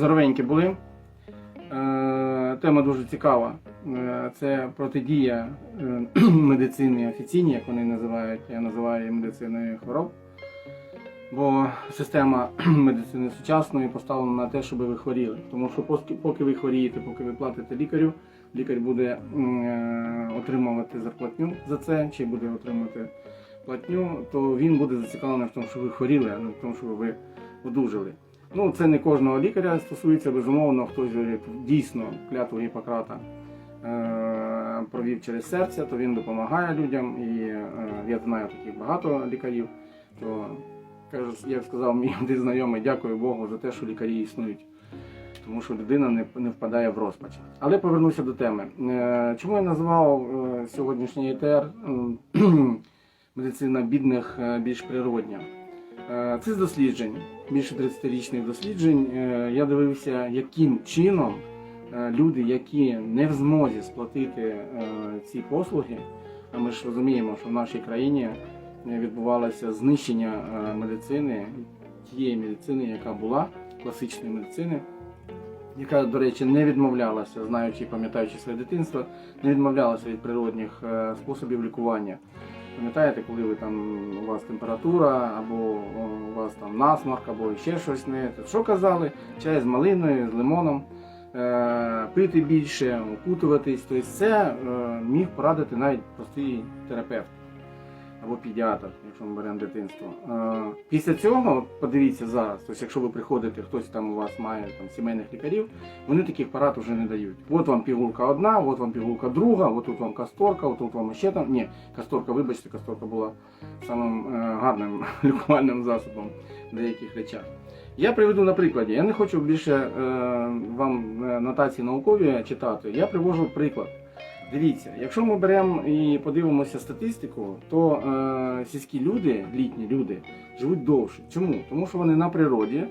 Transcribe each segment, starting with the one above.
Здоровенькі були. Е, Тема дуже цікава. Е, Це протидія е, медицини офіційній, як вони називають. Я називаю її медициною хвороб. Бо система медицини сучасної поставлена на те, щоб ви хворіли. Тому що поки- ви хворієте, поки ви платите лікарю, лікар буде отримувати зарплатню за це, чи буде отримувати платню, то він буде зацікавлений в тому, що ви хворіли, а не в тому, що ви одужали. Ну, це не кожного лікаря стосується, безумовно, хтось дійсно клятву Гіппократа е, провів через серце, то він допомагає людям. І е, я знаю таких багато лікарів. То як сказав мій один знайомий, дякую Богу за те, що лікарі існують. Тому що людина не, впадає в розпач. Але повернуся до теми. Е, Чому я назвав сьогоднішній ЕТР медицина бідних більш природня? Е, Це з досліджень, більше 30-річних досліджень. Е, Я дивився, яким чином е, люди, які не в змозі сплатити ці послуги, а ми ж розуміємо, що в нашій країні відбувалося знищення медицини, тієї медицини, яка була, класичної медицини, яка, до речі, не відмовлялася, знаючи і пам'ятаючи своє дитинство, не відмовлялася від природних способів лікування. Пам'ятаєте, коли ви там у вас температура, або у вас там насморк, або ще щось не. Що казали? Чай з малиною, з лимоном, е, пити більше, окутуватись. Тобто це е, міг порадити навіть простий терапевт або педіатр, якщо ми беремо дитинство. Е, після цього, подивіться зараз, тобто, якщо ви приходите, хтось там у вас має там, сімейних лікарів, вони таких парад вже не дають. От вам пігулка одна, от вам пігулка друга, от тут вам касторка, от тут вам ще там. Ні, касторка, вибачте, касторка була самим е, гарним лікувальним засобом в деяких речах. Я приведу на прикладі. Я не хочу більше е, вам е, нотації наукові читати. Я привожу приклад. Дивіться, якщо ми беремо і подивимося статистику, то е, сільські люди, літні люди, живуть довше. Чому? Тому що вони на природі,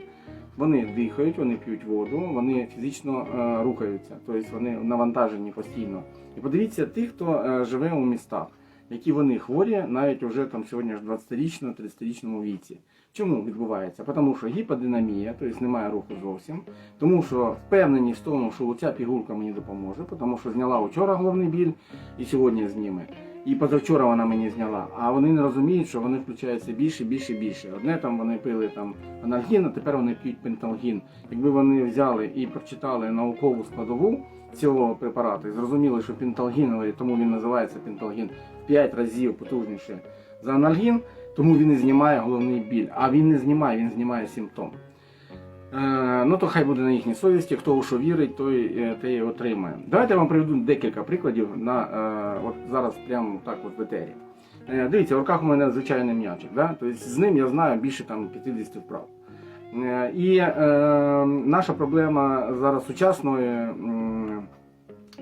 вони дихають, вони п'ють воду, вони фізично е, рухаються, тобто вони навантажені постійно. І подивіться тих, хто е, живе у містах, які вони хворі, навіть уже там сьогодні ж 20-річному, 30-річному віці. Чому відбувається? Тому що гіподинамія, тобто немає руху зовсім. Тому що впевненість в тому, що ця пігулка мені допоможе, тому що зняла вчора головний біль і сьогодні зніме. І позавчора вона мені зняла. А вони не розуміють, що вони включаються більше, більше, більше. Одне там вони пили там анальгін, а тепер вони п'ють пенталгін. Якби вони взяли і прочитали наукову складову цього препарату і зрозуміли, що пенталгіновий, тому він називається пенталгін, в 5 разів потужніше за анальгін, тому він і знімає головний біль. А він не знімає, він знімає симптом. Е, ну то хай буде на їхній совісті, хто у що вірить, той е, те і отримає. Давайте я вам приведу декілька прикладів на е, от зараз прямо так от в етері. Дивіться, в руках у мене звичайний м'ячик, да? тобто з ним я знаю більше там 50 вправ. І наша проблема зараз сучасної,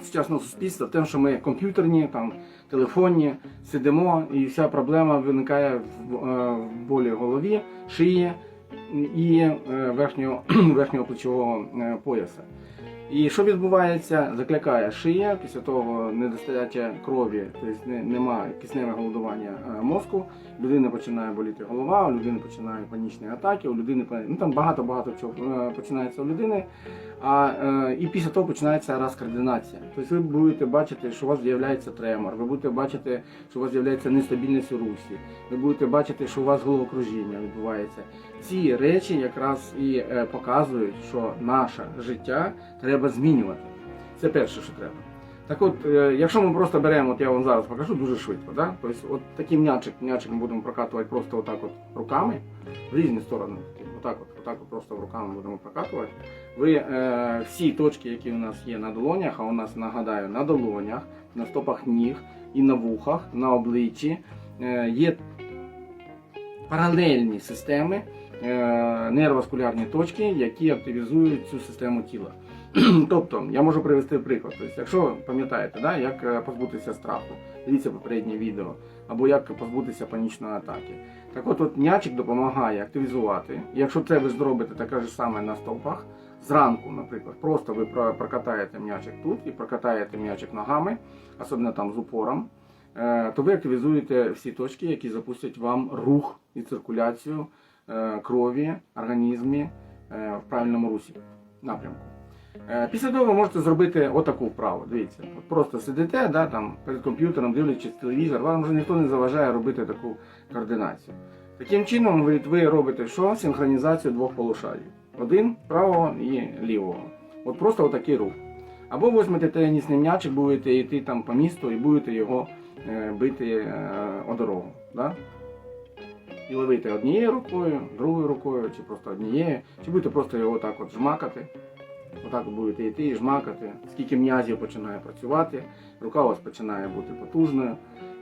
сучасного суспільства в тому, що ми комп'ютерні, там, телефонні, сидимо, і вся проблема виникає в, в болі голові, шиї і е, верхнього, верхнього плечового е, пояса. І що відбувається? Заклякає шия, після того недостача крові, тобто не- немає кисневе голодування е, мозку, людини починає боліти голова, у людини починають панічні атаки, у людини ну там багато-багато чого е, починається у людини. А, е, і після того починається розкоординація. Тобто ви будете бачити, що у вас з'являється тремор, ви будете бачити, що у вас з'являється нестабільність у русі, ви будете бачити, що у вас головокружіння відбувається. Ці речі якраз і показують, що наше життя треба змінювати. Це перше, що треба. Так от, е, якщо ми просто беремо, от я вам зараз покажу дуже швидко, да? тобто от такий м'ячик, м'ячик ми будемо прокатувати просто отак от руками в різні сторони. Отак от, отак от просто руками будемо прокатувати. Ви е, всі точки, які у нас є на долонях, а у нас нагадаю на долонях, на стопах ніг і на вухах, на обличчі, е, є паралельні системи, е, нейроваскулярні точки, які активізують цю систему тіла. тобто, я можу привести приклад. Тобто, якщо пам'ятаєте, да, як е, позбутися страху, дивіться попереднє відео, або як позбутися панічної атаки. Так от, от м'ячик допомагає активізувати. Якщо це ви зробите таке ж саме на стовпах, зранку, наприклад, просто ви прокатаєте м'ячик тут і прокатаєте м'ячик ногами, особливо там з упором, е, то ви активізуєте всі точки, які запустять вам рух і циркуляцію е, крові, організмі в правильному русі напрямку. Е, Після того ви можете зробити отаку вправу. Дивіться, от просто сидите да, там, перед комп'ютером, дивлячись телевізор, вам вже ніхто не заважає робити таку координацію. Таким чином, ви, ви робите що? Синхронізацію двох полушарів. Один правого і лівого. От просто отакий рух. Або візьмете тенісний м'ячик, будете йти там по місту і будете його е, бити е, о дорогу. Да? І ловити однією рукою, другою рукою, чи просто однією, чи будете просто його так от жмакати. Отак от будете йти і жмакати. Скільки м'язів починає працювати, рука у вас починає бути потужною.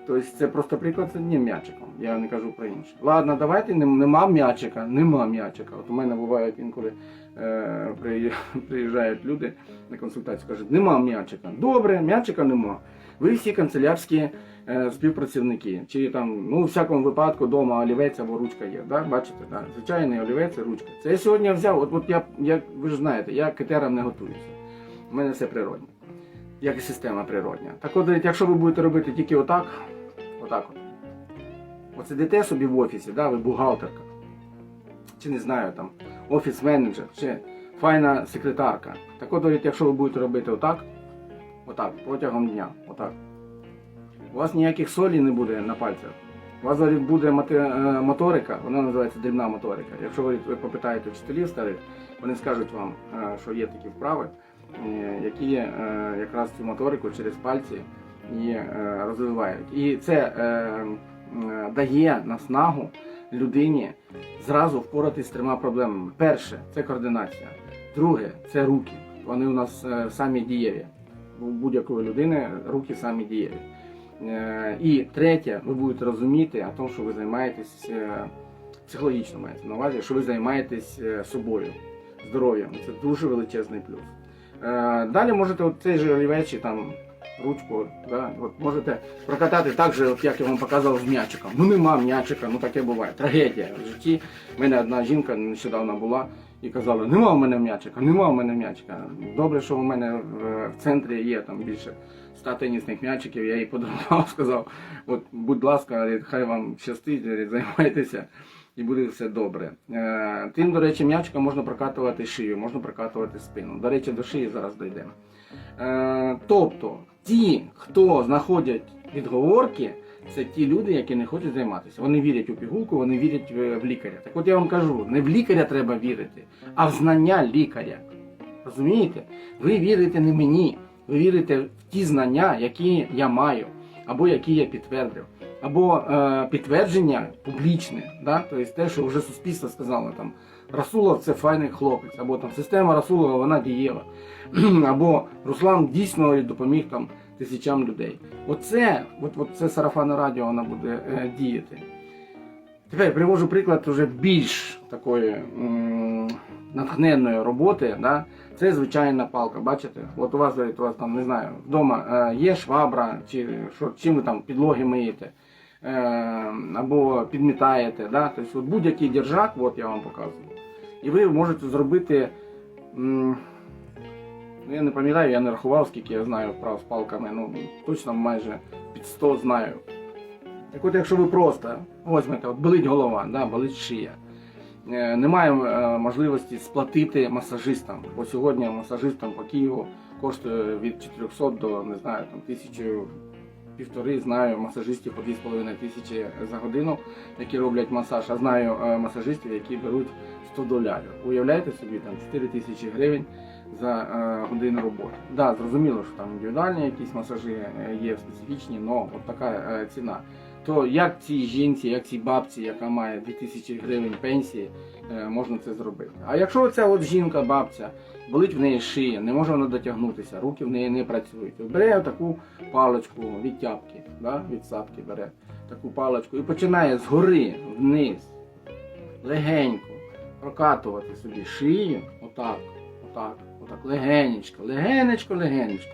Тобто це просто приклад з одним м'ячиком. Я не кажу про інше. Ладно, давайте нема м'ячика, нема м'ячика. От у мене буває інколи е, приїжджають люди на консультацію, кажуть, нема м'ячика. Добре, м'ячика нема. Ви всі канцелярські е, співпрацівники. Чи там, ну, в всякому випадку вдома олівець або ручка є. Да? Бачите, да? звичайний олівець ручка. Це я сьогодні взяв, от, от я, я, ви ж знаєте, я к етерам не готуюся. У мене все природне. Як і система природня. Так от, якщо ви будете робити тільки отак, отак от. От сидите собі в офісі, да, ви бухгалтерка, чи не знаю, там, офіс-менеджер, чи файна секретарка. Так от, якщо ви будете робити отак, отак, протягом дня, отак. У вас ніяких солі не буде на пальцях. У вас буде е, моторика, вона називається дрібна моторика. Якщо ви попитаєте вчителів старих, вони скажуть вам, е, що є такі вправи, е, які якраз цю моторику через пальці і розвивають. І це дає наснагу людині зразу впоратись з трьома проблемами. Перше це координація. Друге це руки. Вони у нас самі дієві. У будь-якої людини руки самі дієві. Е, І третє, ви будете розуміти о тому, що ви займаєтесь е, психологічно мається на увазі, що ви займаєтесь е, собою, здоров'ям. Це дуже величезний плюс. Далі можете от цей же олівець там ручку, да, от можете прокатати так же, от як я вам показував з м'ячиком. Ну нема м'ячика, ну таке буває. Трагедія в житті. У мене одна жінка нещодавно була і казала, нема в мене м'ячика, нема в мене м'ячика. Добре, що у мене в центрі є там більше ста тенісних м'ячиків, я їй подарував, сказав, от, будь ласка, хай вам щастить, займайтеся і буде все добре. Е, Тим, до речі, м'ячиком можна прокатувати шию, можна прокатувати спину. До речі, до шиї зараз дійдемо. Е, Тобто, ті, хто знаходять відговорки, це ті люди, які не хочуть займатися. Вони вірять у пігулку, вони вірять в лікаря. Так от я вам кажу, не в лікаря треба вірити, а в знання лікаря. Розумієте? Ви вірите не мені, ви вірите в ті знання, які я маю, або які я підтвердив, або е, підтвердження публічне, да? тобто те, що вже суспільство сказало там. Расулов це файний хлопець, або там система Расулова вона дієва, або Руслан дійсно допоміг там тисячам людей. Оце, от, от це сарафанне радіо вона буде е, діяти. Тепер привожу приклад вже більш такої м, натхненної роботи. Да? Це звичайна палка, бачите? От у вас, у вас там, не знаю, вдома е, є швабра, чи що, чим ви там підлоги миєте, е, або підмітаєте. Да? Тобто будь-який держак, от я вам показую. І ви можете зробити. я не пам'ятаю, я не рахував, скільки я знаю вправ з палками, ну точно майже під 100 знаю. Так от, якщо ви просто візьмете, от болить голова, да, болить шия. Е, Немає е, можливості сплатити масажистам, бо сьогодні масажистам по Києву коштує від 400 до не знаю, там, тисячі півтори знаю масажистів по 2,5 тисячі за годину, які роблять масаж, а знаю е, масажистів, які беруть 100 доларів. Уявляєте собі, там 4 тисячі гривень за годину роботи. Да, зрозуміло, що там індивідуальні якісь масажі є специфічні, але от така ціна. То як цій жінці, як цій бабці, яка має 2000 гривень пенсії, е, можна це зробити. А якщо ця от жінка, бабця, болить в неї шия, не може вона дотягнутися, руки в неї не працюють. Бере таку паличку від тяпки, да, від сапки бере таку паличку і починає згори вниз, легенько прокатувати собі шию, отак, отак, отак, легенечко, легенечко, легенечко.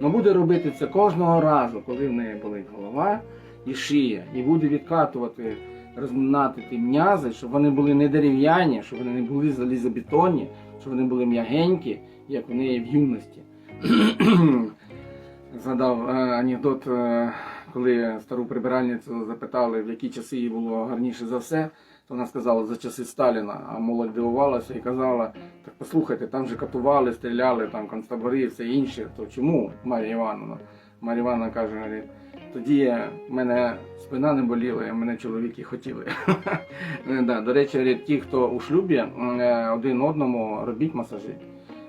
Ну буде робити це кожного разу, коли в неї болить голова і шия, і буде відкатувати, розминати ті м'язи, щоб вони були не дерев'яні, щоб вони не були залізобетонні, щоб вони були м'ягенькі, як в неї в юності. Згадав е, анекдот, е, коли стару прибиральницю запитали, в які часи їй було гарніше за все. то вона сказала за часи Сталіна, а молодь дивувалася і казала, так послухайте, там же катували, стріляли, там концтабори і все інше, то чому Марія Івановна? Марія Івановна каже, тоді в мене спина не боліла, і мене чоловіки хотіли. Да, До речі, ті, хто у шлюбі, е, один одному робіть масажі.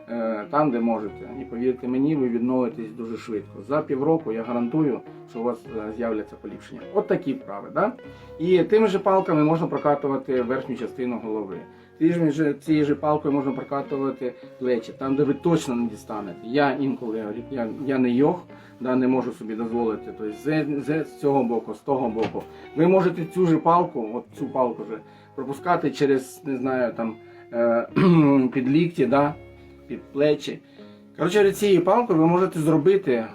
Е, Там, де можете. І повірте мені, ви відновитесь дуже швидко. За півроку я гарантую, що у вас е, з'являться поліпшення. От такі вправи. Да? І тими же палками можна прокатувати верхню частину голови. Цією ж, цією же палкою можна прокатувати плечі, там, де ви точно не дістанете. Я інколи я, я не йог, да, не можу собі дозволити. Тобто з, з, з цього боку, з того боку. Ви можете цю же палку, от цю палку вже, пропускати через, не знаю, там е, під лікті, да, під плечі. Коротше, цією палкою ви можете зробити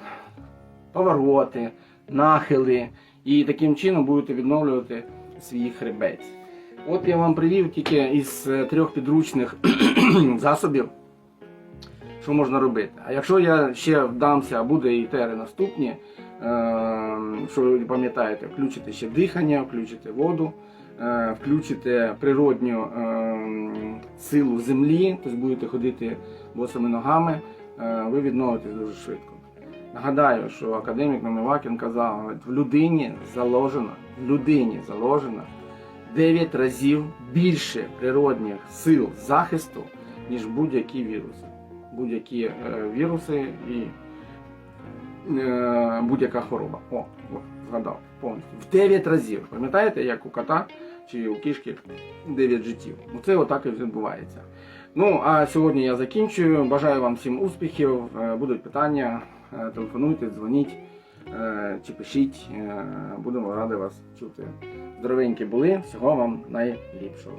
повороти, нахили, і таким чином будете відновлювати свій хребець. От я вам привів тільки із е, трьох підручних засобів, що можна робити. А якщо я ще вдамся, а буде і тери наступні, е, що ви пам'ятаєте, включите ще дихання, включите воду, е, включите природню силу землі, тобто будете ходити босими ногами, ви відновитесь дуже швидко. Нагадаю, що академік Намивакін казав, в людині заложено, в людині заложено 9 разів більше природних сил захисту, ніж будь-які віруси. Будь-які е, віруси і е, будь-яка хвороба. О, о, згадав повністю. В 9 разів. Пам'ятаєте, як у кота чи у кішки 9 життів? Це отак і відбувається. Ну, а сьогодні я закінчую. Бажаю вам всім успіхів. Е, Будуть питання, е, телефонуйте, дзвоніть чи пишіть. Е, Будемо раді вас чути. Здоровенькі були, всього вам найліпшого.